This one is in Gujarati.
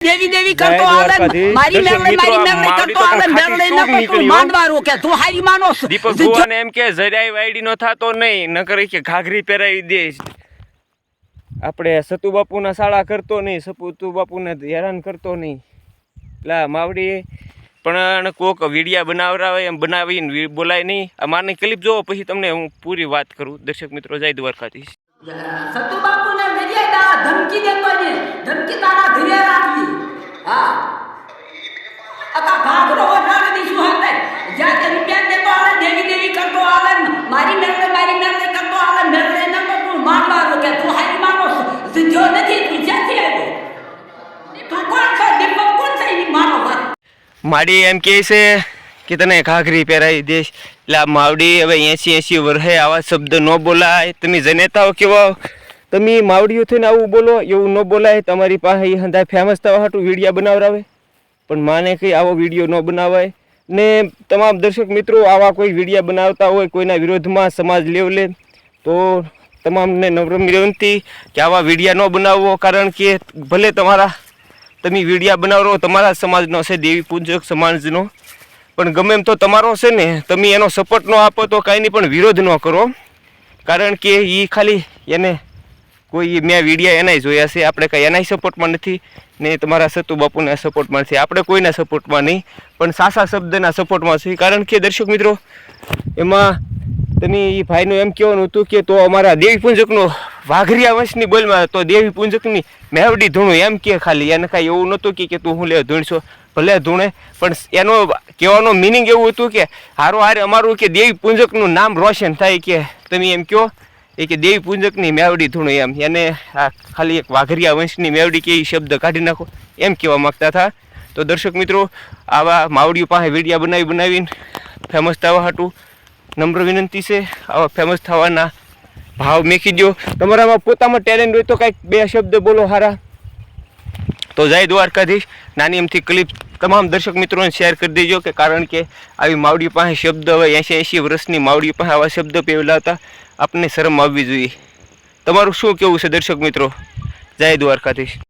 દેવી દેવી કરતો જય મારી મેળે મારી મેળે કરતો તો આવે મેળે ન કોઈ તું હો. માંડવા તું હારી માનો દીપક જો- ભુવન એમ કે જરાય વાયડી નો થાતો નહીં. નકર કે ઘાઘરી પહેરાવી દે. આપણે સતુ બાપુના શાળા કરતો નહીં. સપુતુ બાપુને હેરાન કરતો નહીં. એટલે માવડી પણ કોક વિડિયા બનાવરાવે એમ બનાવીને બોલાય નહીં. આ મારની ક્લિપ જોવો પછી તમને હું પૂરી વાત કરું. દર્શક મિત્રો જય દ્વારકાધીશ. સતુ બાપુને ધમકી દેતો ને ધમકી તારા ઘરે રાખવી હા અકા ભાગરો વધારે દીશું હાથે જ્યાં રૂપિયા દેતો આલે દેવી દેવી કરતો આલે મારી મેળે મારી મેળે કરતો આલે મેળે ન તું માંડવા કે તું હારી માનો જો નથી, તું જ્યાંથી આવ્યો? તું કોણ છો? દીપક કોણ છે એની માનો વાત? માડી એમ કહે છે કે તને ઘાઘરી પહેરાવી દેશ એટલે આ માવડી હવે એસી એસી વર્ષે આવા શબ્દ ન બોલાય. તમે જનેતાઓ કેવા? તમે માવડીઓ થઈને આવું બોલો, એવું ન બોલાય. તમારી પાસે હંધા ફેમસ થવા હાટું વિડીયા બનાવરાવે. પણ માને કંઈ આવો વીડિયો ન બનાવાય. ને તમામ દર્શક મિત્રો, આવા કોઈ વિડીયા બનાવતા હોય, કોઈના વિરોધમાં સમાજ લેવલે તો તમામને નમ્ર વિનંતી કે આવા વિડીયા ન બનાવવો, કારણ કે ભલે તમારા, તમે વિડીયા બનાવો, તમારા સમાજનો છે, દેવી પૂજક સમાજનો. પણ ગમે એમ તો તમારો છે ને, તમે એનો સપોર્ટ ન આપો તો કાંઈ નહીં, પણ વિરોધ ન કરો. કારણ કે એ ખાલી એને કોઈ મેં વિડીયા એનાય જોયા છે. આપણે કાંઈ એનાય સપોર્ટમાં નથી ને તમારા સતુ બાપુના સપોર્ટમાં છે. આપણે કોઈના સપોર્ટમાં નહીં, પણ સાસા શબ્દના સપોર્ટમાં છે. કારણ કે દર્શક મિત્રો, એમાં તમે એ ભાઈનું એમ કહેવાનું હતું કે તો અમારા દેવી વાઘરિયા વંશની બોલમાં તો દેવી પૂંજકની મેવડી ધૂણું એમ કે ખાલી. એને કાંઈ એવું નહોતું કે તું હું લે ધૂણશો, ભલે ધૂણે, પણ એનો કહેવાનો મિનિંગ એવું હતું કે હારો હારે અમારું કે દેવી પૂંજકનું નામ રોશન થાય કે તમે એમ કહો. એ કે દેવી પૂંજકની મેવડી ધૂણું એમ. એને આ ખાલી એક વાઘરિયા વંશની મેવડી કે શબ્દ કાઢી નાખો. એમ કહેવા માગતા હતા. તો દર્શક મિત્રો, આવા માવડીઓ પાસે વિડીયા બનાવી બનાવીને ફેમસ થવા હાટું નમ્ર વિનંતી છે. આવા ફેમસ થવાના ભાવ મેકી દો તમારામાં પોતામાં ટેલેન્ટ હોય તો કાંઈક બે શબ્દ બોલો હારા. તો જય દ્વારકાધીશ. નાની એમથી ક્લિપ તમામ દર્શક મિત્રોને શેર કરી દેજો કે કારણ કે આવી માવડી પાસે શબ્દ હવે એંશી એંશી વર્ષની માવડી પાસે આવા શબ્દ પહેલા હતા આપણને શરમ આવવી જોઈએ. તમારું શું કેવું છે દર્શક મિત્રો? જય દ્વારકાધીશ.